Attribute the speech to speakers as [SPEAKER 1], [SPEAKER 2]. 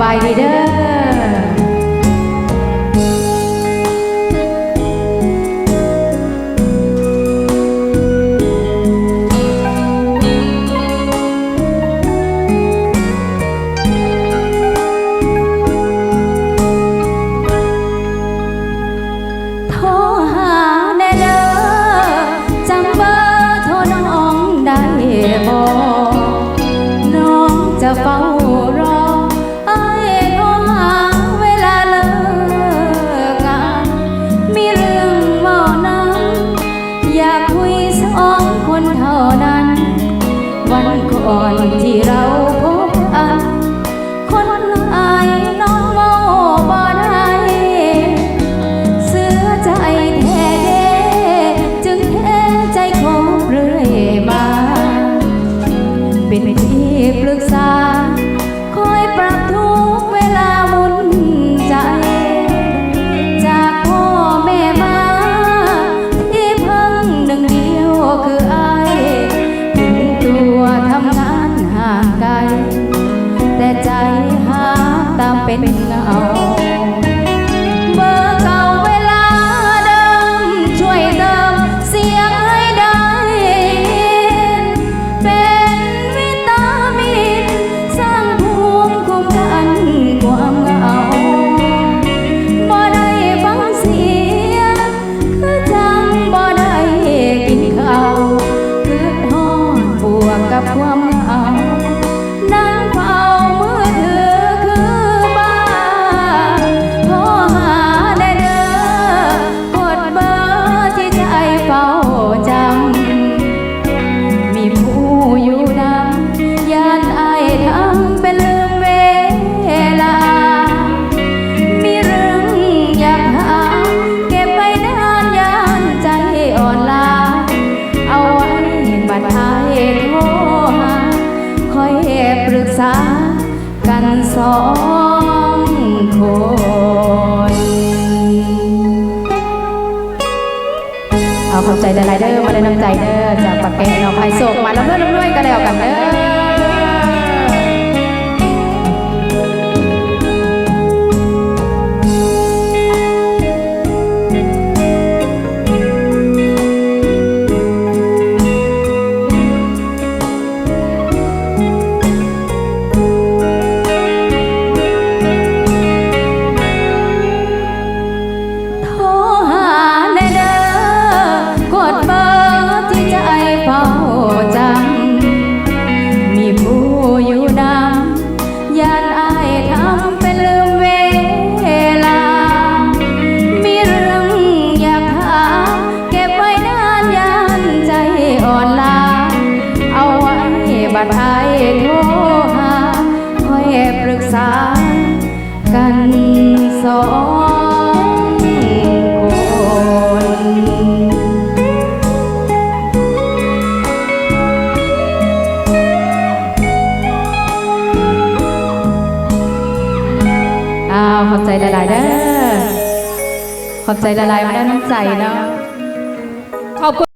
[SPEAKER 1] บายดีเด้อ ไม่ กันสองคนเอาขอบใจแต่ไรเด้อมาได้น้ำใจเด้อจากปากแกน้องไปโศกมาแล้วเพื่อนรวยกันแล้วกันเด้อากันสองคนขอบใจละลายเด้อขอบใจละลายมาได้น้ำใจเนาะขอบคุณ